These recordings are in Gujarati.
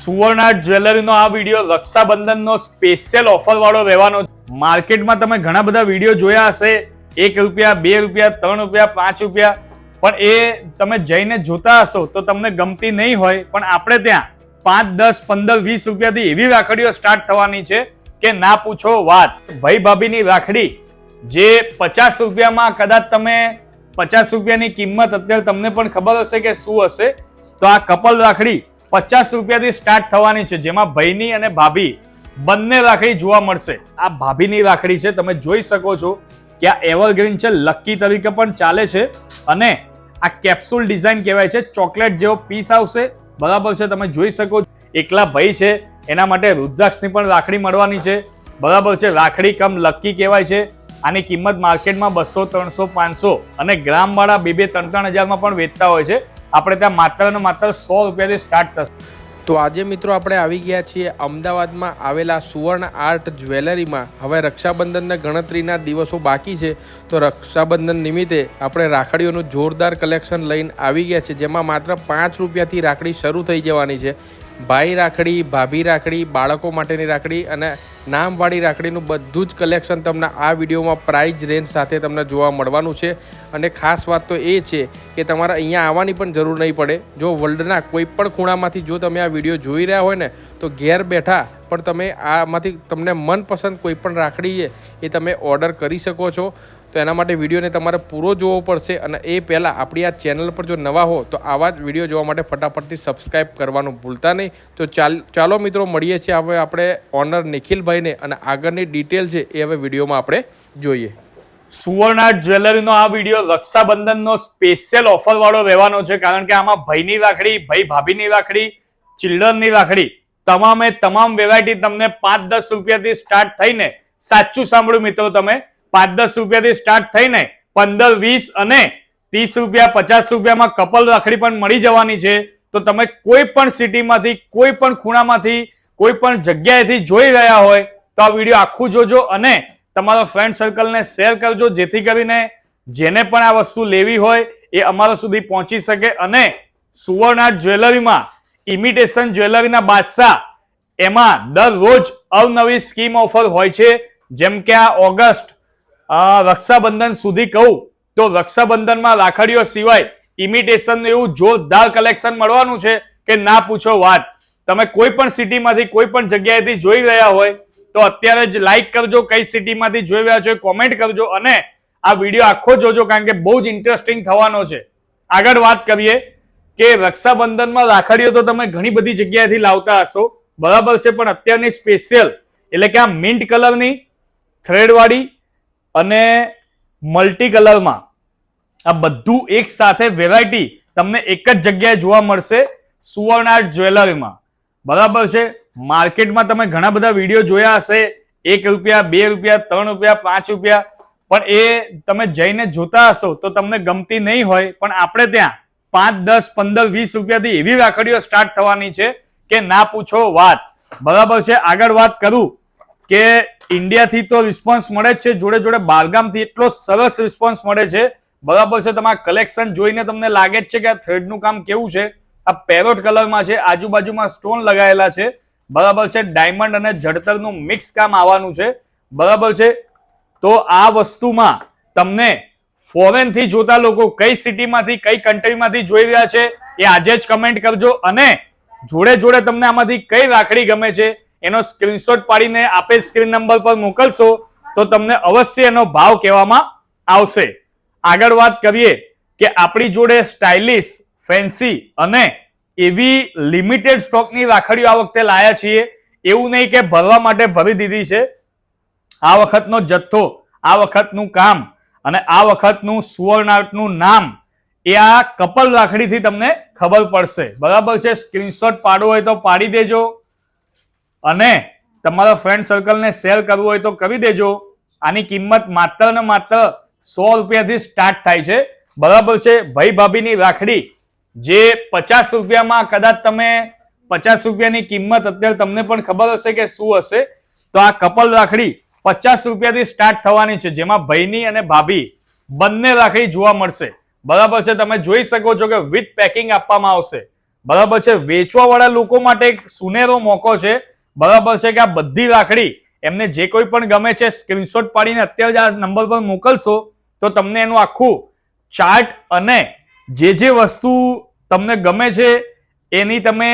સુવર્ણાર્ટ જ્વેલરીનો આ વીડિયો રક્ષાબંધનનો સ્પેશિયલ ઓફર વાળો રહેવાનો માર્કેટમાં તમે ઘણા બધા વીડિયો જોયા હશે. એક રૂપિયા, બે રૂપિયા, ત્રણ રૂપિયા, પાંચ રૂપિયા. પણ એ તમે જઈને જોતા હશો તો તમને ગમતી નહીં હોય. પણ આપણે ત્યાં પાંચ, દસ, પંદર, વીસ રૂપિયાથી એવી રાખડીઓ સ્ટાર્ટ થવાની છે કે ના પૂછો વાત. ભાઈ ભાભીની રાખડી, જે પચાસ રૂપિયામાં કદાચ તમે પચાસ રૂપિયાની કિંમત અત્યારે તમને પણ ખબર હશે કે શું હશે. તો આ કપલ રાખડી પચાસ રૂપિયાથી સ્ટાર્ટ થવાની છે, જેમાં ભાઈની અને ભાભી બંને રાખડી જોવા મળશે. આ ભાભીની રાખડી છે, તમે જોઈ શકો છો કે આ એવરગ્રીન છે લકી તરીકે પણ ચાલે છે અને આ કેપ્સ્યુલ ડિઝાઇન કહેવાય છે, ચોકલેટ જેવો પીસ આવશે. બરાબર છે, તમે જોઈ શકો એકલા ભાઈ છે, એના માટે રુદ્રાક્ષની પણ રાખડી મળવાની છે. બરાબર છે, રાખડી કમ લકી કહેવાય છે. આની કિંમત માર્કેટમાં બસો, ત્રણસો, પાંચસો અને ગ્રામવાળા બે બે, ત્રણ ત્રણ હજારમાં પણ વેચતા હોય છે. આપણે ત્યાં માત્ર ને માત્ર સો રૂપિયાથી સ્ટાર્ટ થશે. તો આજે મિત્રો આપણે આવી ગયા છીએ અમદાવાદમાં આવેલા સુવર્ણ આર્ટ જ્વેલરીમાં. હવે રક્ષાબંધનના ગણતરીના દિવસો બાકી છે. તો રક્ષાબંધન નિમિત્તે આપણે રાખડીઓનું જોરદાર કલેક્શન લઈને આવી ગયા છે જેમાં માત્ર પાંચ રૂપિયાથી રાખડી શરૂ થઈ જવાની છે. ભાઈ રાખડી, ભાભી રાખડી, બાળકો માટેની રાખડી અને નામવાળી રાખડીનું બધું જ કલેક્શન તમને આ વિડીયોમાં પ્રાઇઝ રેન્જ સાથે તમને જોવા મળવાનું છે. અને ખાસ વાત તો એ છે કે તમારે અહીંયા આવવાની પણ જરૂર નહીં પડે. જો વર્લ્ડના કોઈ પણ ખૂણામાંથી જો તમે આ વીડિયો જોઈ રહ્યા હોય ને, તો ઘેર બેઠા પણ તમે આમાંથી તમને મનપસંદ કોઈ પણ રાખડી છે એ તમે ઓર્ડર કરી શકો છો. તો એના માટે વિડીયોને તમારે પૂરો જોવો પડશે અને એ પહેલાં આપણી આ ચેનલ પર જો નવા હો, તો આવા જ વીડિયો જોવા માટે ફટાફટથી સબસ્ક્રાઈબ કરવાનું ભૂલતા નહીં. તો ચાલ, ચાલો મિત્રો, મળીએ છીએ હવે આપણે ઓનર નિખિલભાઈને અને આગળની ડિટેલ છે એ હવે વિડીયોમાં આપણે જોઈએ. સુવર્ણા જ્વેલરીનો આ વીડિયો રક્ષાબંધનનો સ્પેશિયલ ઓફર વાળો રહેવાનો છે, કારણ કે આમાં ભાઈની રાખડી ભાઈ ભાભીની રાખડી ચિલ્ડ્રનની રાખડી, તમામે તમામ વેરાયટી તમને પાંચ દસ રૂપિયાથી સ્ટાર્ટ થઈને સાચું સાંભળ્યું મિત્રો તમે. પાંચ દસ રૂપિયાથી સ્ટાર્ટ થઈને પંદર, વીસ અને ત્રીસ રૂપિયા, પચાસ રૂપિયામાં કપલ રાખડી પણ મળી જવાની છે. તો તમે કોઈ પણ સિટીમાંથી, કોઈ પણ ખૂણામાંથી, કોઈ પણ જગ્યાએથી જોઈ રહ્યા હોય, તો આ વીડિયો આખું જોજો અને તમારા ફ્રેન્ડ સર્કલને શેર કરજો, જેથી કરીને જેને પણ આ વસ્તુ લેવી હોય, એ અમારા સુધી પહોંચી શકે અને સુવર્ણાર્ટ જ્વેલરીમાં ઇમિટેશન જ્વેલરીના બાદશાહ, એમાં દરરોજ અવનવી સ્કીમ ઓફર હોય છે. જેમ કે આ ઓગસ્ટ રક્ષાબંધન સુધી કહું તો રક્ષાબંધનમાં રાખડીઓ સિવાય ઇમિટેશન એવું જોરદાર કલેક્શન મળવાનું છે કે ના પૂછો વાત. તમે કોઈ પણ સિટીમાંથી કોઈ પણ જગ્યાએથી જોઈ રહ્યા હોય તો અત્યારે જ લાઈક કરજો, કઈ સિટીમાંથી જોઈ રહ્યા છો કોમેન્ટ કરજો અને આ વીડિયો આખો જોજો કારણ કે બહુ જ ઇન્ટરેસ્ટિંગ થવાનો છે. આગળ વાત કરીએ કે રક્ષાબંધનમાં રાખડીઓ તો તમે ઘણી બધી જગ્યાએથી લાવતા હશો, બરાબર છે, પણ અત્યારની સ્પેશિયલ એટલે કે આ મિન્ટ કલરની થ્રેડવાળી અને મલ્ટી કલરમાં આ બધું એક સાથે વેરાયટી તમને એક જ જગ્યાએ જોવા મળશે સુવર્ણાર્ટ જ્વેલરીમાં. બરાબર છે? માર્કેટમાં તમે ઘણા બધા વીડિયો જોયા હશે. એક રૂપિયા, બે રૂપિયા, ત્રણ રૂપિયા, પાંચ રૂપિયા. પણ એ તમે જઈને જોતા હશો તો તમને ગમતી નહીં હોય. પણ આપણે ત્યાં પાંચ, દસ, પંદર, વીસ રૂપિયાથી એવી રાખડીઓ સ્ટાર્ટ થવાની છે કે ના પૂછો વાત. બરાબર છે? આગળ વાત કરું કે ઇન્ડિયાથી તો રિસ્પોન્સ મળે જ છે. જોડે જોડે બારગામથી એટલો સરસ રિસ્પોન્સ મળે છે. બરાબર છે, તમારા કલેક્શન જોઈને તમને લાગે જ છે કે આ થ્રેડનું કામ કેવું છે. આ પેરોટ કલરમાં છે, આજુબાજુમાં સ્ટોન લગાવેલા છે. બરાબર છે ડાયમંડ અને જડતરનું મિક્સ કામ આવવાનું છે. બરાબર છે, તો આ વસ્તુમાં તમને ફોરેનથી જોતા લોકો કઈ સિટીમાંથી કઈ કન્ટ્રીમાંથી જોઈ રહ્યા છે એ આજે જ કમેન્ટ કરજો. અને જોડે જોડે તમને આમાંથી કઈ રાખડી ગમે છે એનો સ્ક્રીનશોટ પાડીને આપેલ સ્ક્રીન નંબર પર મોકલશો, તો તમને અવશ્ય એનો ભાવ કહેવામાં આવશે. આગળ વાત કરીએ કે આપણી જોડે સ્ટાઇલિશ ફેન્સી અને એવી લિમિટેડ સ્ટોકની રાખડીઓ આ વખતે લાયા છીએ. એવું નહીં કે ભરવા માટે ભરી દીધી છે. આ વખતનો જથ્થો, આ વખતનું કામ અને આ વખતનું સુવર્ણાર્ટનું નામ એ આ કપલ રાખડીથી તમને ખબર પડશે. બરાબર છે? સ્ક્રીનશોટ પાડવો હોય તો પાડી દેજો. અને તમારા ફ્રેન્ડ સર્કલને શેર કરવું હોય તો કરી દેજો. આની કિંમત માત્ર ને માત્ર સો રૂપિયાથી સ્ટાર્ટ થાય છે. બરાબર છે? ભાઈ ભાભીની રાખડી, જે પચાસ રૂપિયામાં કદાચ તમે પચાસ રૂપિયાની કિંમત અત્યારે તમને પણ ખબર હશે કે શું હશે. તો આ કપલ રાખડી પચાસ રૂપિયાથી સ્ટાર્ટ થવાની છે. જેમાં ભાઈની અને ભાભી બંને રાખડી જોવા મળશે. બરાબર છે? તમે જોઈ શકો છો કે વિથ પેકિંગ આપવામાં આવશે. બરાબર છે? વેચવાવાળા લોકો માટે એક સુનેરો મોકો છે. બરાબર છે કે આ બધી રાખડી એમને જે કોઈ પણ ગમે છે સ્ક્રીનશોટ પાડીને અત્યારે આ નંબર પર મોકલશો, તો તમને એનું આખું ચાર્ટ અને જે જે વસ્તુ તમને ગમે છે, એની તમે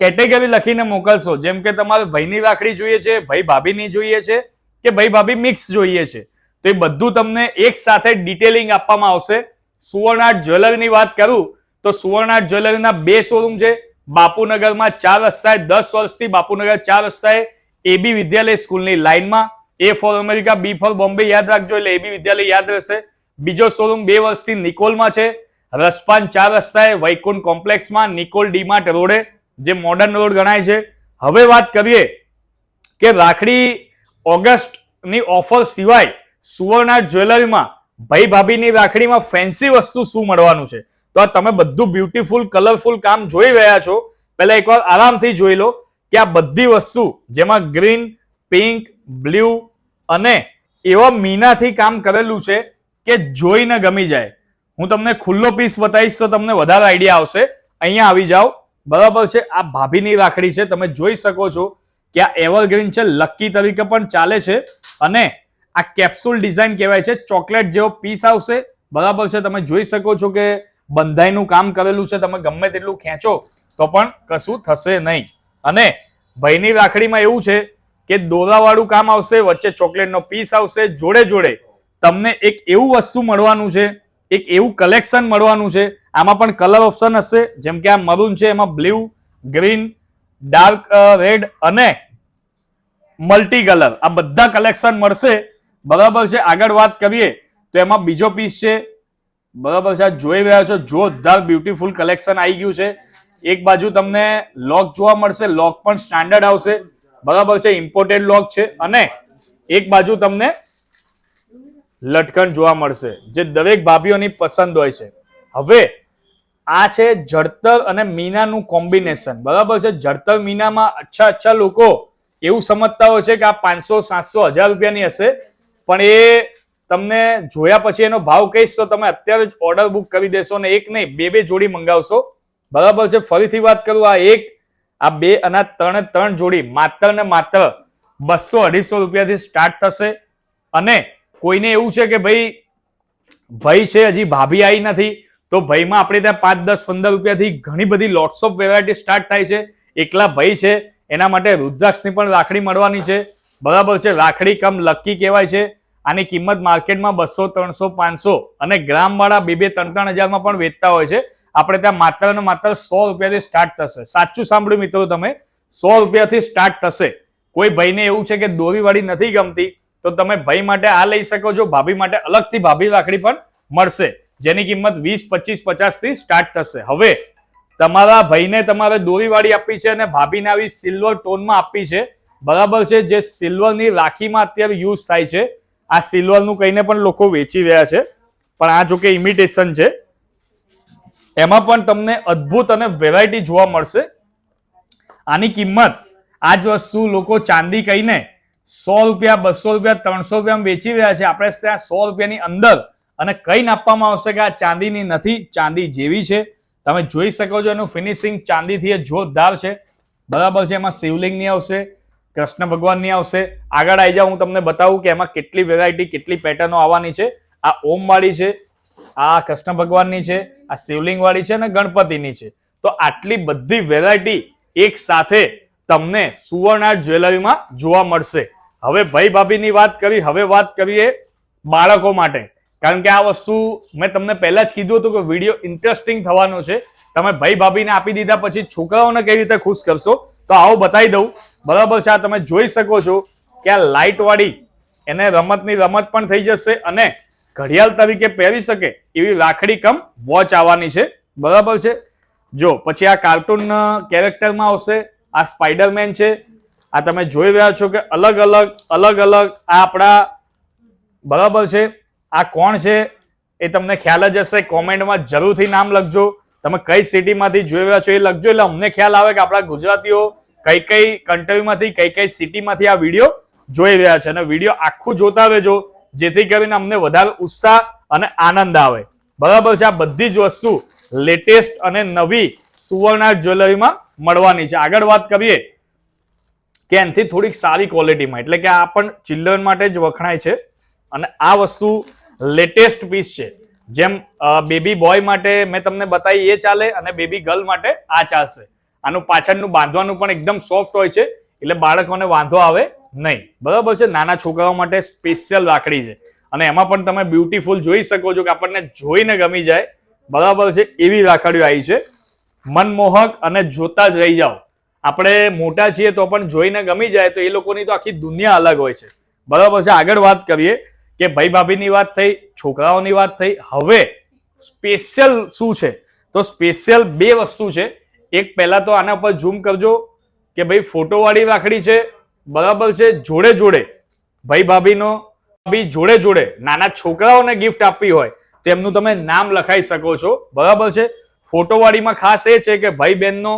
કેટેગરી લખીને મોકલશો. જેમ કે તમારે ભાઈની રાખડી જોઈએ છે, ભાઈ ભાભીની જોઈએ છે, કે ભાઈ ભાભી મિક્સ જોઈએ છે. તો એ બધું તમને એક સાથે ડિટેલિંગ આપવામાં આવશે. સુવર્ણાર્ટ જ્વેલરીની વાત કરું, તો સુવર્ણાર્ટ જ્વેલરીના બે શોરૂમ છે. બાપુનગરમાં ચાર રસ્તાએ દસ વર્ષથી બાપુનગર ચાર રસ્તાએ એબી વિદ્યાલય સ્કૂલની લાઇનમાં. A for America, B for Bombay યાદ રાખજો, એટલે એબી વિદ્યાલય યાદ રહેશે. બીજો શોરૂમ બે વર્ષથી નિકોલમાં છે. રસપાન ચાર રસ્તાએ વૈકુંઠ કોમ્પ્લેક્સમાં નિકોલ ડીમાર્ટ રોડે, જે મોડર્ન રોડ ગણાય છે. હવે વાત કરીએ કે રાખડી ઓગસ્ટની ઓફર સિવાય સુવર્ણા જ્વેલરીમાં ભાઈ ભાભીની રાખડીમાં ફેન્સી વસ્તુ શું મળવાનું છે? તો આ તમે બધું બ્યુટીફુલ કલરફુલ કામ જોઈ રહ્યા છો. પહેલા એકવાર આરામથી જોઈ લો કે આ બધી વસ્તુ જેમાં ગ્રીન પિંક બ્લુ અને એવા મીનાથી કામ કરેલું છે કે જોઈને ગમી જાય. હું તમને ખુલ્લો પીસ બતાવીશ તો તમને વધારે આઈડિયા આવશે. અહીંયા આવી જાઓ. બરાબર છે? આ ભાભીની રાખડી છે. તમે જોઈ શકો છો કે આ એવરગ્રીન છે. લકી તરીકે પણ ચાલે છે. અને આ કેપ્સ્યુલ ડિઝાઇન કહેવાય છે. ચોકલેટ જેવો પીસ આવશે. બરાબર છે? તમે જોઈ શકો છો કે બંધાઈનું કામ કરેલું છે, તમે ગમે તેટલું ખેંચો, તો પણ કશું થશે નહીં. અને ભાઈની રાખડીમાં એવું છે કે દોરાવાળું કામ આવશે, વચ્ચે ચોકલેટનો પીસ આવશે, જોડે જોડે તમને એક એવું વસ્તુ મળવાનું છે, એક એવું કલેક્શન મળવાનું છે, આમાં પણ કલર ઓપ્શન હશે, જેમ કે આ મરૂન છે, એમાં બ્લુ, ગ્રીન, ડાર્ક રેડ અને મલ્ટી કલર આ બધા કલેક્શન મળશે. બરાબર છે? આગળ વાત કરીએ, તો એમાં બીજો પીસ છે બરાબર છે જોઈ રહ્યા છો, જોરદાર બ્યુટીફુલ કલેક્શન આવી ગયું છે. એક બાજુ તમને લોક જોવા મળશે લોક પણ સ્ટાન્ડર્ડ આવશે. બરાબર છે ઇમ્પોર્ટેડ લોક છે. અને એક બાજુ તમને લટકણ જોવા મળશે, જે દરેક ભાભીઓની પસંદ હોય છે. હવે આ છે જડતર અને મીનાનું કોમ્બિનેશન બરાબર છે, જડતર મીનામાં અચ્છા અચ્છા લોકો એવું સમજતા હોય છે કે આ પાંચસો, સાતસો, હજાર રૂપિયાની હશે. પણ એ તમને જોયા પછી એનો ભાવ કહીશ, તો તમે અત્યારે જ ઓર્ડર બુક કરી દેશો ને એક નહીં, બે બે જોડી મંગાવશો. બરાબર છે? ફરીથી વાત કરું, આ એક, આ બે અને ત્રણે ત્રણ જોડી, માત્ર ને માત્ર બસો અઢીસો રૂપિયાથી સ્ટાર્ટ થશે. અને કોઈને એવું છે કે ભાઈ ભાઈ છે, હજી ભાભી આવી નથી, તો ભાઈમાં આપણે ત્યાં પાંચ, દસ, પંદર રૂપિયાથી ઘણી બધી લોટ્સ ઓફ વેરાયટી સ્ટાર્ટ થાય છે. એકલા ભાઈ છે, એના માટે રુદ્રાક્ષની પણ રાખડી મળવાની છે. બરાબર છે? રાખડી કમ લકી કહેવાય છે. આની કિંમત માર્કેટમાં બસો, ત્રણસો, પાંચસો અને ગ્રામવાળા બે બે, ત્રણ ત્રણ હજારમાં પણ વેચતા હોય છે. આપણે ત્યાં માત્ર ને માત્ર સો રૂપિયાથી સ્ટાર્ટ થશે. સાચું સાંભળ્યું મિત્રો તમે? સો રૂપિયાથી સ્ટાર્ટ થશે. કોઈ ભાઈને એવું છે કે દોરીવાળી નથી ગમતી, તો તમે ભાઈ માટે આ લઈ શકો છો, ભાભી માટે અલગથી ભાભી રાખડી પણ મળશે. જેની કિંમત વીસ, પચીસ પચાસથી સ્ટાર્ટ થશે. હવે, તમારા ભાઈને તમારે દોરીવાળી આપી છે અને ભાભીને આવી સિલ્વર ટોનમાં આપી છે. બરાબર છે, જે સિલ્વરની રાખીમાં અત્યારે યુઝ થાય છે. આ સિલ્વરનું કહીને પણ લોકો વેચી રહ્યા છે. પણ આ જો કે ઇમિટેશન છે. એમાં પણ તમને અદ્ભુત અને વેરાયટી જોવા મળશે. આની કિંમત આ જ વસ્તુ લોકો ચાંદી કહીને સો રૂપિયા, બસો રૂપિયા, ત્રણસો રૂપિયા વેચી રહ્યા છે. આપણે ત્યાં સો રૂપિયાની અંદર અને કઈ આપવામાં આવશે કે આ ચાંદીની નથી, ચાંદી જેવી છે. તમે જોઈ શકો છો એનું ફિનિશિંગ ચાંદીથી જોરદાર છે. બરાબર છે, એમાં શિવલિંગની આવશે. કૃષ્ણ ભગવાનની આવશે. આગળ આવી જાઓ હું તમને બતાવું કે એમાં કેટલી વેરાયટી કેટલી પેટર્નો આવવાની છે. આ ઓમ વાળી છે, આ કૃષ્ણ ભગવાનની છે, આ શિવલિંગ વાળી છે અને ગણપતિની છે. તો આટલી બધી વેરાયટી એક સાથે તમને સુવર્ણાર્ટ જ્વેલરીમાં જોવા મળશે. હવે ભાઈ ભાભીની વાત કરી, હવે વાત કરીએ બાળકો માટે. કારણ કે આ વસ્તુ મેં તમને પહેલા જ કીધું હતું કે વીડિયો ઇન્ટરેસ્ટિંગ થવાનો છે. તમે ભાઈ ભાભીને આપી દીધા પછી છોકરાઓને કઈ રીતે ખુશ કરશો? તો આવો બતાવી દઉં. બરાબર છે, આ તમે જોઈ શકો છો કે આ લાઇટ વાળી એને રમતની રમત પણ થઈ જશે અને ઘડિયાળ તરીકે પહેરી શકે એવી રાખડી કમ વોચ આવવાની છે. બરાબર છે? જો, પછી આ કાર્ટૂન કેરેક્ટરમાં આવશે, આ સ્પાઈડરમેન છે. આ તમે જોઈ રહ્યા છો કે અલગ અલગ અલગ અલગ આ આપણા બરાબર છે? આ કોણ છે? એ તમને ખ્યાલ જ હશે. કોમેન્ટમાં જરૂરથી નામ લખજો. તમે કઈ સિટીમાંથી જોઈ રહ્યા છો એ લખજો. એટલે અમને ખ્યાલ આવે કે આપણા ગુજરાતીઓ કઈ કઈ કન્ટ્રીમાંથી કઈ કઈ સિટીમાંથી આ વીડિયો જોઈ રહ્યા છે. અને વીડિયો આખું જોતા રહેજો, જેથી કરીને અમને વધારે ઉત્સાહ અને આનંદ આવે. બરાબર છે? આ બધી જ વસ્તુ લેટેસ્ટ અને નવી સુવર્ણા જ્વેલરીમાં મળવાની છે. આગળ વાત કરીએ કે એનાથી થોડીક સારી ક્વોલિટીમાં એટલે કે આ પણ ચિલ્ડ્રન માટે જ વખણાય છે. અને આ વસ્તુ લેટેસ્ટ પીસ છે. જેમ બેબી બોય માટે મેં તમને બતાવી એ ચાલે અને બેબી ગર્લ માટે આ ચાલશે. આનું પાછળનું બાંધવાનું પણ એકદમ સોફ્ટ હોય છે, એટલે બાળકોને વાંધો આવે નહીં. બરાબર છે? નાના છોકરાઓ માટે સ્પેશિયલ રાખડી છે. અને એમાં પણ તમે બ્યુટીફુલ જોઈ શકો છો કે આપણને જોઈને ગમી જાય. બરાબર છે? એવી રાખડીઓ આવી છે. મનમોહક અને જોતા જ રહી જાઓ. આપણે મોટા છીએ તો પણ જોઈને ગમી જાય તો એ લોકોની તો આખી દુનિયા અલગ હોય છે. બરાબર છે? આગળ વાત કરીએ. કે ભાઈ ભાભીની વાત થઈ, છોકરાઓની વાત થઈ. હવે સ્પેશિયલ શું છે? તો સ્પેશિયલ બે વસ્તુ છે. એક પહેલા તો આના પર ઝૂમ કરજો કે ભાઈ ફોટોવાળી રાખડી છે, બરાબર છે, જોડે જોડે. ભાઈ ભાભીનો ભાભી જોડે જોડે નાના છોકરાઓને ગિફ્ટ આપવી હોય તેમનું તમે નામ લખાઈ શકો છો. બરાબર છે? ફોટોવાળીમાં ખાસ એ છે કે ભાઈ બહેનનો,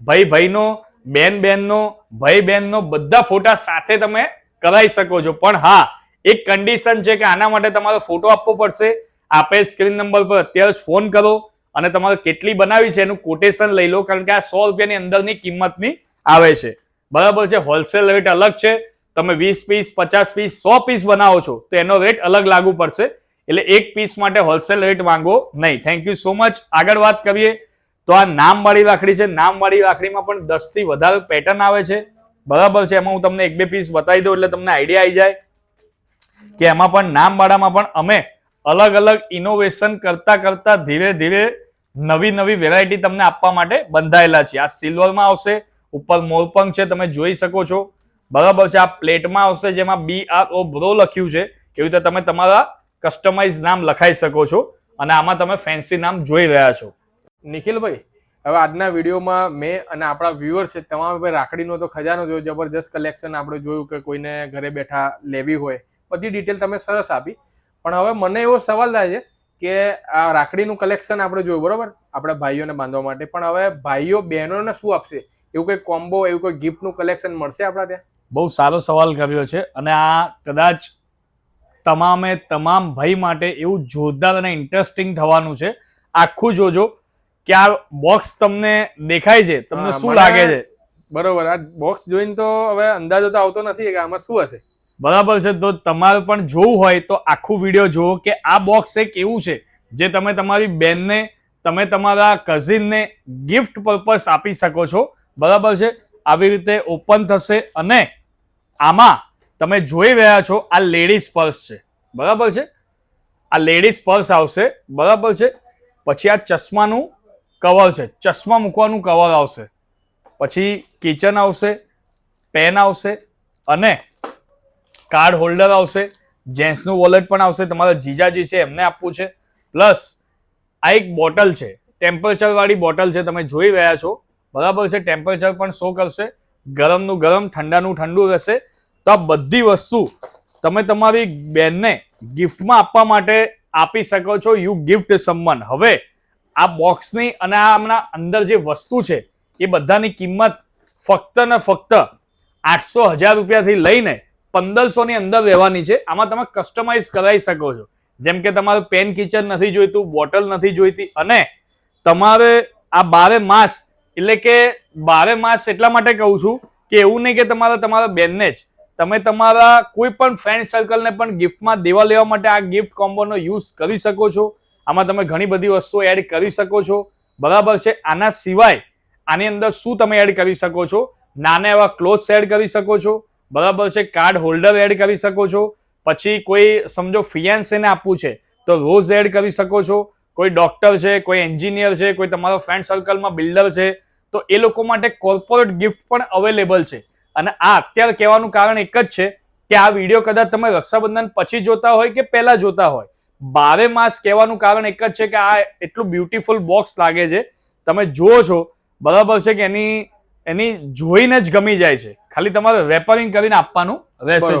ભાઈ ભાઈનો, બેન બેનનો ભાઈ બહેનનો બધા ફોટા સાથે તમે કરાવી શકો છો. પણ હા એક કન્ડિશન છે કે આના માટે તમારે ફોટો આપવો પડશે. આપેલ સ્ક્રીન નંબર પર અત્યારે જ ફોન કરો અને તમારે કેટલી બનાવી છે એનું કોટેશન લઈ લો, કારણ કે આ સો રૂપિયાની અંદરની કિંમતની આવે છે. બરાબર છે? હોલસેલ રેટ અલગ છે. તમે વીસ પીસ પચાસ પીસ સો પીસ બનાવો છો, તો એનો રેટ અલગ લાગુ પડશે. એટલે એક પીસ માટે હોલસેલ રેટ માંગો નહીં. થેન્ક યુ સો મચ આગળ વાત કરીએ. તો આ નામવાળી રાખડી છે. નામવાળી રાખડીમાં પણ દસથી વધારે પેટર્ન આવે છે. બરાબર છે? એમાં હું તમને એક બે પીસ બતાવી દઉં એટલે તમને આઈડિયા આવી જાય. કે એમાં પણ નામવાળામાં પણ અમે અલગ અલગ ઇનોવેશન કરતા કરતા ધીરે ધીરે નવી નવી વેરાયટી તમને આપવા માટે બંધાયેલા છે આ સિલ્વરમાં આવશે, ઉપર મોરપંખ છે, તમે જોઈ શકો છો. બરાબર છે, આ પ્લેટમાં આવશે જેમાં બી આર ઓ બ્રો લખ્યું છે. એવી રીતે તમે તમારા કસ્ટમાઇઝ નામ લખાઈ શકો છો અને આમાં તમે ફેન્સી નામ જોઈ રહ્યા છો. નિખિલભાઈ, હવે આજના વિડીયોમાં મેં અને આપણા વ્યુઅર છે, તમામ રાખડીનો તો ખજાનો જોયો, જબરજસ્ત કલેક્શન આપણે જોયું કે કોઈને ઘરે બેઠા લેવી હોય. બધી ડિટેલ તમે સરસ આપી. પણ હવે મને એવો સવાલ થાય છે કે આ રાખડીનું કલેક્શન આપણે જોયું બરોબર? આપણે ભાઈઓને બાંધવા માટે. પણ હવે ભાઈઓ બહેનોને શું આપશે? એવું કોઈ કોમ્બો એવું કોઈ ગિફ્ટનું કલેક્શન મળશે આપણા ત્યાં? બહુ સારો સવાલ કર્યો છે. અને આ કદાચ તમામે તમામ ભાઈ માટે એવું જોરદાર અને ઇન્ટરેસ્ટિંગ થવાનું છે. આખું જોજો કે આ બોક્સ તમને દેખાય છે. તમને શું લાગે છે? બરોબર આ બોક્સ જોઈને તો હવે અંદાજો તો આવતો નથી કે આમાં શું હશે. બરાબર છે? તો તમારે પણ જોવું હોય તો આખું વીડિયો જુઓ કે આ બોક્સ એક એવું છે જે તમે તમારી બેનને, તમે તમારા કઝિનને ગિફ્ટ પર્પસ આપી શકો છો. બરાબર છે? આવી રીતે ઓપન થશે અને આમાં તમે જોઈ રહ્યા છો આ લેડીઝ પર્સ છે. બરાબર છે? આ લેડીઝ પર્સ આવશે. બરાબર છે? પછી આ ચશ્માનું કવર છે. ચશ્મા મૂકવાનું કવર આવશે. પછી કિચન આવશે પેન આવશે અને કાર્ડ હોલ્ડર આવશે, જેન્ટ્સનું વોલેટ પણ આવશે, તમારા જીજાજી છે એમને આપવું છે. પ્લસ, આ એક બોટલ છે ટેમ્પરેચરવાળી બોટલ છે, તમે જોઈ રહ્યા છો. બરાબર છે ટેમ્પરેચર પણ શો કરશે. ગરમનું ગરમ, ઠંડાનું ઠંડુ રહેશે. તો આ બધી વસ્તુ તમે તમારી બેનને ગિફ્ટમાં આપવા માટે આપી શકો છો. યુ ગિફ્ટ સમવન હવે, આ બોક્સની અને આ હમણાં અંદર જે વસ્તુ છે, એ બધાની કિંમત ફક્ત ને ફક્ત આઠસો હજાર રૂપિયાથી લઈને પંદરસો ની અંદર રહેવાની છે. આમાં તમે કસ્ટમાઇઝ કરાવી શકો છો. જેમ કે તમારે પેન કિચન નથી જોઈતું બોટલ નથી જોઈતી અને તમારે આ બારે માસ, એટલે કે બારે માસ એટલા માટે કહું છું કે એવું નહીં કે તમારે તમારા બેનને જ. તમે તમારા કોઈ પણ ફ્રેન્ડ સર્કલને પણ ગિફ્ટમાં દેવા લેવા માટે આ ગિફ્ટ કોમ્બોનો યુઝ કરી શકો છો. આમાં તમે ઘણી બધી વસ્તુઓ એડ કરી શકો છો. બરાબર છે? આના સિવાય આની અંદર શું તમે એડ કરી શકો છો? નાના એવા ક્લોથ્સ એડ કરી શકો છો. બરાબર છે કાર્ડ હોલ્ડર એડ કરી શકો છો. પછી કોઈ સમજો ફિયાન્સીને આપવું છે, તો રોઝ એડ કરી શકો છો. કોઈ ડોક્ટર છે, કોઈ એન્જિનિયર છે, કોઈ તમારો ફ્રેન્ડ સર્કલમાં બિલ્ડર છે, તો એ લોકો માટે કોર્પોરેટ ગિફ્ટ પણ અવેલેબલ છે. અને આ અત્યારે કહેવાનું કારણ એક જ છે કે આ વીડિયો કદાચ તમે રક્ષાબંધન પછી જોતા હોય કે પહેલાં જોતા હોય. બારે માસ કહેવાનું કારણ એક જ છે કે આ એટલું બ્યુટીફુલ બોક્સ લાગે છે. તમે જુઓ છો, બરાબર છે કે એની એની જોઈને જ ગમી જાય છે. ખાલી તમારે રેપરિંગ કરીને આપવાનું રહેશે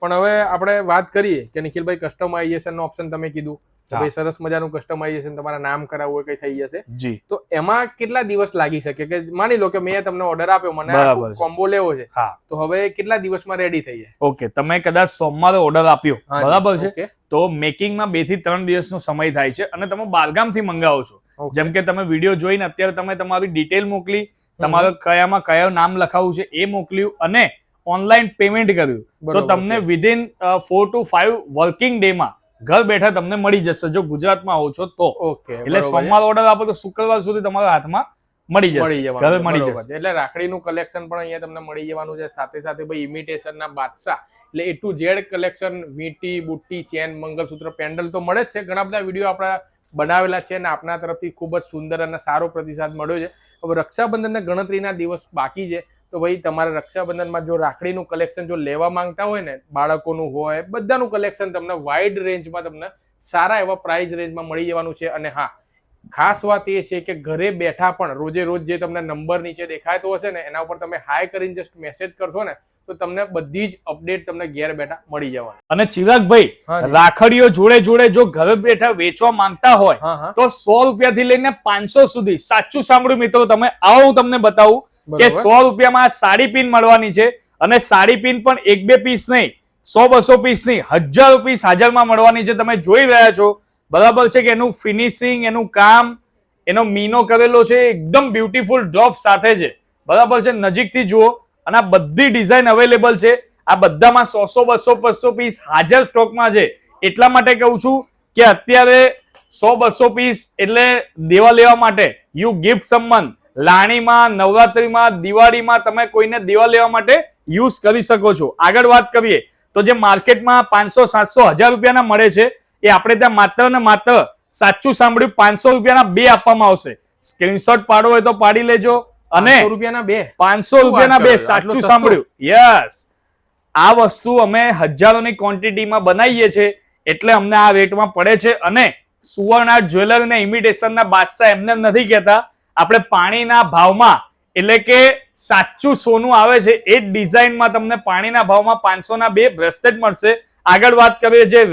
પણ હવે આપણે વાત કરીએ કે નિખિલભાઈ કસ્ટમાઇઝેશન નો ઓપ્શન તમે કીધું. ભાઈ સરસ મજાનું કસ્ટમાઇઝેશન તમારા નામ કરાવવું હોય કઈ થઈ જશે. જી. તો એમાં કેટલા દિવસ લાગી શકે? કે માની લો કે મેં તમને ઓર્ડર આપ્યો મને કોમ્બો લેવો છે તો હવે કેટલા દિવસમાં રેડી થઈ જાય? ઓકે તમે કદાચ સોમવારે ઓર્ડર આપ્યો બરાબર છે? તો મેકિંગમાં બેથી ત્રણ દિવસનો સમય થાય છે અને તમે બારગામથી મંગાવો છો. જેમ કે તમે વીડિયો જોઈને અત્યારે તમે તમારી ડિટેલ મોકલી તમારે કયામાં કયા નામ લખાવવું છે એ મોકલ્યું અને ઓનલાઈન પેમેન્ટ કર્યું. તો તમને within four to five working day માં ઘર બેઠા તમને મળી જશે. જો ગુજરાતમાં આવો છો તો. ઓકે એટલે સોમવાર ઓર્ડર આપો તો શુક્રવાર સુધી તમારા હાથમાં મળી જશે. ઘરે મળી જશે. એટલે રાખડીનું કલેક્શન પણ અહીંયા તમને મળી જવાનું છે. સાથે સાથે ભાઈ ઇમિટેશન ના બાદશાહ. એટલે એ ટુ ઝેડ કલેક્શન વીંટી બુટ્ટી ચેન મંગલસૂત્ર પેન્ડલ તો મળે જ છે. ઘણા બધા વીડિયો આપણા બનાવેલા છે અને આપના તરફથી ખૂબ જ સુંદર અને સારો પ્રતિસાદ મળ્યો છે. હવે રક્ષાબંધનના ગણતરીના દિવસ બાકી છે. તો ભાઈ તમારે રક્ષાબંધનમાં જો રાખડીનું કલેક્શન જો લેવા માંગતા હોય ને, બાળકોનું હોય, બધાનું કલેક્શન તમને વાઇડ રેન્જમાં તમને સારા એવા પ્રાઇસ રેન્જમાં મળી જવાનું છે. અને હા ખાસ વાત એ છે કે ઘરે બેઠા પણ રોજે રોજ જે તમને નંબર નીચે દેખાતો હશે ને એના ઉપર તમે હાય કરીને જસ્ટ મેસેજ કરશો ને તો તમને બધી જ અપડેટ તમને ઘેર બેઠા મળી જવાની. અને ચિરાગભાઈ. રાખડીઓ જોડે જોડે જો ઘરે બેઠા વેચવા માંગતા હોય તો સો રૂપિયા થી લઈને પાંચસો સુધી. સાચું સાંભળ્યું મિત્રો તમે આવો હું તમને બતાવું કે સો રૂપિયામાં સાડી પિન મળવાની છે અને સાડી પિન પણ એક બે પીસ નહીં સો બસો પીસ નહીં હજારો પીસ હાજરમાં મળવાની છે. તમે જોઈ રહ્યા છો બરાબર છે કે એનું ફિનિશિંગ એનું કામ, એનો મીનો કરેલો છે, એકદમ બ્યુટીફુલ ડ્રોપ સાથે છે. બરાબર છે? નજીકથી જુઓ. અને આ બધી ડિઝાઇન અવેલેબલ છે. આ બધામાં સો સો, બસો બસો પીસ હાજર સ્ટોકમાં છે. એટલા માટે કહું છું કે અત્યારે સો, બસો પીસ એટલે દેવા લેવા માટે યુ ગિફ્ટ સંબંધ લાણીમાં, નવરાત્રીમાં, દિવાળીમાં તમે કોઈને દેવા લેવા માટે યુઝ કરી શકો છો. આગળ વાત કરીએ. તો જે માર્કેટમાં પાંચસો, સાતસો, હજાર રૂપિયાના મળે છે એ આપણે ત્યાં માત્ર ને માત્ર સાચું સાંભળ્યું પાંચસો રૂપિયાના બે આપવામાં આવશે. સ્ક્રીનશોટ પાડવો હોય તો પાડી લેજો. અને રૂપિયાના બે? પાંચસો રૂપિયાના બે સાચું સાંભળ્યું. યસ આ વસ્તુ અમે હજારોની ક્વોન્ટિટીમાં બનાવીએ છીએ એટલે અમને આ રેટમાં પડે છે. અને સુવર્ણ જ્વેલર ને અને ઇમિટેશન ના બાદશાહ એમને નથી કહેતા. આપણે પાણીના ભાવમાં એટલે કે સાચું સોનું આવે છે એ જ ડિઝાઇનમાં તમને પાણીના ભાવમાં પાંચસો ના બે બ્રેસલેટ મળશે. આગળ વાત કરીએ જે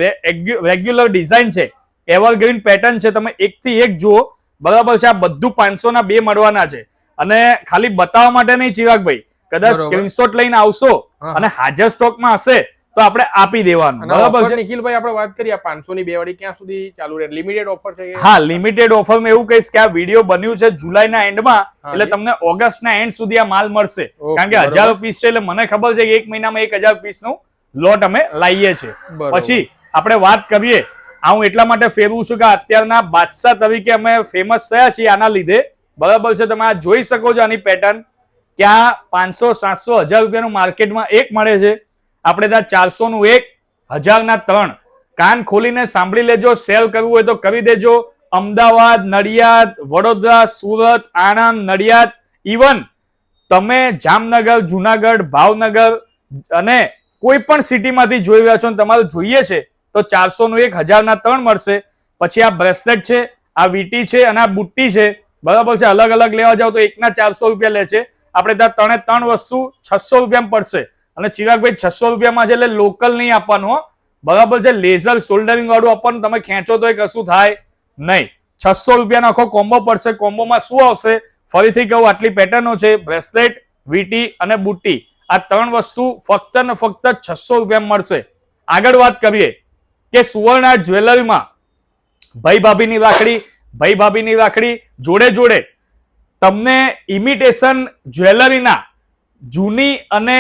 રેગ્યુલર ડિઝાઇન છે એવરગ્રીન પેટર્ન છે તમે એકથી એક જુઓ બરાબર છે આ બધું પાંચસો ના બે મળવાના છે. અને ખાલી બતાવવા માટે નહીં ચિરાગભાઈ કદાચ સ્ક્રીનશોટ લઈને આવશો અને હાજર સ્ટોકમાં હશે તો આપણે આપી દેવાનું. બરાબર છે? નિખિલભાઈ આપણે વાત કરીએ પાંચસો ની બે વાળી ક્યાં સુધી ચાલુ રહે? લિમિટેડ ઓફર છે હા લિમિટેડ ઓફરમાં એવું કહીશ કે આ વીડિયો બન્યું છે જુલાઈ ના એન્ડમાં એટલે તમને ઓગસ્ટ ના એન્ડ સુધી આ માલ મળશે. કારણ કે હજારો પીસ છે એટલે મને ખબર છે કે એક મહિનામાં એક હજાર પીસનું લોટ અમે લાવીએ છીએ. પછી આપણે વાત કરીએ આ હું એટલા માટે ફેરવું છું કે અત્યારના બાદશાહ તરીકે અમે ફેમસ થયા છીએ આના લીધે. બરાબર છે તમે આ જોઈ શકો છો આની પેટર્ન કે આ પાંચસો સાતસો હજાર રૂપિયાનું માર્કેટમાં એક મળે છે. આપણે ત્યાં ચારસો નું એક હજારના ત્રણ. કાન ખોલીને સાંભળી લેજો સેલ કરવું હોય તો કરી દેજો. અમદાવાદ નડિયાદ વડોદરા સુરત આણંદ નડિયાદ ઇવન તમે જામનગર જુનાગઢ ભાવનગર અને કોઈ પણ સિટીમાંથી જોઈ રહ્યા છો તમારે જોઈએ છે, તો ચારસો નું એક હજારના ત્રણ મળશે. પછી આ બ્રેસલેટ છે, આ વીટી છે અને આ બુટ્ટી છે. બરાબર છે, અલગ અલગ લેવા જાવ તો એકના ચારસો રૂપિયા લે છે. આપણે ત્યાં ત્રણે ત્રણ વસ્તુ છસો રૂપિયામાં પડશે. અને ચિરાગભાઈ, છસો રૂપિયામાં છે એટલે લોકલ નહીં આપવાનું બરાબર છે લેઝર શોલ્ડરિંગ વાળું આપવાનું. તમે ખેંચો તો એ કશું થાય નહીં. છસો રૂપિયાનો આખો કોમ્બો પડશે. કોમ્બોમાં શું આવશે? ફરીથી કહું, આટલી પેટર્નો છે. બ્રેસલેટ વીટી અને બુટ્ટી. આ ત્રણ વસ્તુ ફક્ત ને ફક્ત છસો રૂપિયામાં મળશે. આગળ વાત કરીએ કે સુવર્ણ જ્વેલરીમાં ભાઈ ભાભીની રાખડી, ભાઈ ભાભીની રાખડી જોડે જોડે તમને ઇમિટેશન જ્વેલરીના જૂની અને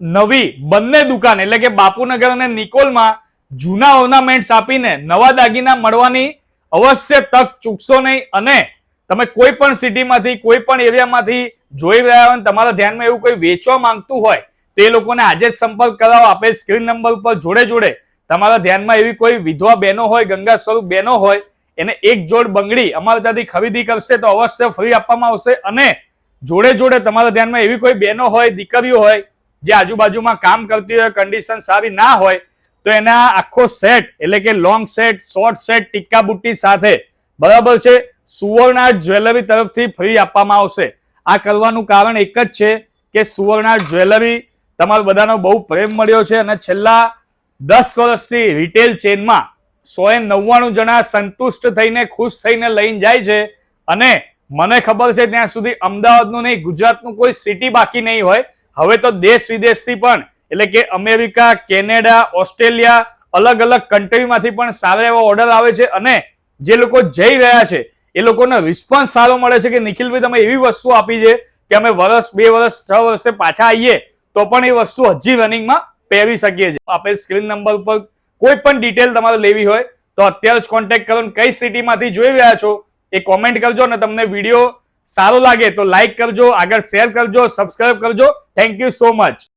નવી બંને દુકાન એટલે કે બાપુનગર અને નિકોલમાં જૂના ઓર્નામેન્ટ્સ આપીને નવા દાગીના મળવાની અવશ્ય તક ચૂકશો નહીં અને તમે કોઈ પણ સિટીમાંથી, કોઈ પણ એરિયામાંથી જોઈ રહ્યા હોય તમારા ધ્યાનમાં એવું કોઈ વેચવા માંગતું હોય, તે લોકોને આજે જ સંપર્ક કરાવો. આપેલ સ્ક્રીન નંબર પર જોડે જોડે તમારા ધ્યાનમાં એવી કોઈ વિધવા બહેનો હોય, ગંગા સ્વરૂપ બહેનો હોય, એને એક જોડ બંગડી અમારે ત્યાંથી ખરીદી કરશે તો અવશ્ય ફ્રી આપવામાં આવશે અને જોડે જોડે તમારા ધ્યાનમાં એવી કોઈ બહેનો હોય, દીકરીઓ હોય, જે આજુબાજુમાં કામ કરતી હોય કન્ડિશન સારી ના હોય, તો એના આખો સેટ એટલે કે લોંગ સેટ શોર્ટ સેટ ટીક્કા બુટ્ટી સાથે બરાબર છે. સુવર્ણા જ્વેલરી તરફથી ફ્રી આપવામાં આવશે. આ કરવાનું કારણ એક જ છે કે સુવર્ણા જ્વેલરી તમારા બધાનો બહુ પ્રેમ મળ્યો છે અને છેલ્લા દસ વર્ષથી રિટેલ ચેનમાં સો એ નવ્વાણું જણા સંતુષ્ટ થઈને ખુશ થઈને લઈને જાય છે અને મને ખબર છે ત્યાં સુધી અમદાવાદનું નહીં, ગુજરાતનું કોઈ સિટી બાકી નહીં હોય. હવે તો દેશ વિદેશથી પણ, એટલે કે અમેરિકા, કેનેડા, ઓસ્ટ્રેલિયા અલગ અલગ કન્ટ્રીમાંથી પણ સારા એવા ઓર્ડર આવે છે અને જે લોકો જઈ રહ્યા છે એ લોકોનો રિસ્પોન્સ સારો મળે છે કે નિખિલભાઈ તમે એવી વસ્તુ આપી છે કે અમે વર્ષ બે વર્ષ છ વર્ષે પાછા આવીએ તો પણ એ વસ્તુ હજી રનિંગમાં પહેરી શકીએ છીએ. આપણે સ્ક્રીન નંબર પર કોઈ પણ ડિટેલ તમારે લેવી હોય તો અત્યારે જ કોન્ટેક્ટ કરો કઈ સિટીમાંથી જોઈ રહ્યા છો એ કોમેન્ટ કરજો અને તમને વીડિયો સારો લાગે તો લાઈક કરજો, આગળ શેર કરજો સબસ્ક્રાઈબ કરજો. Thank you so much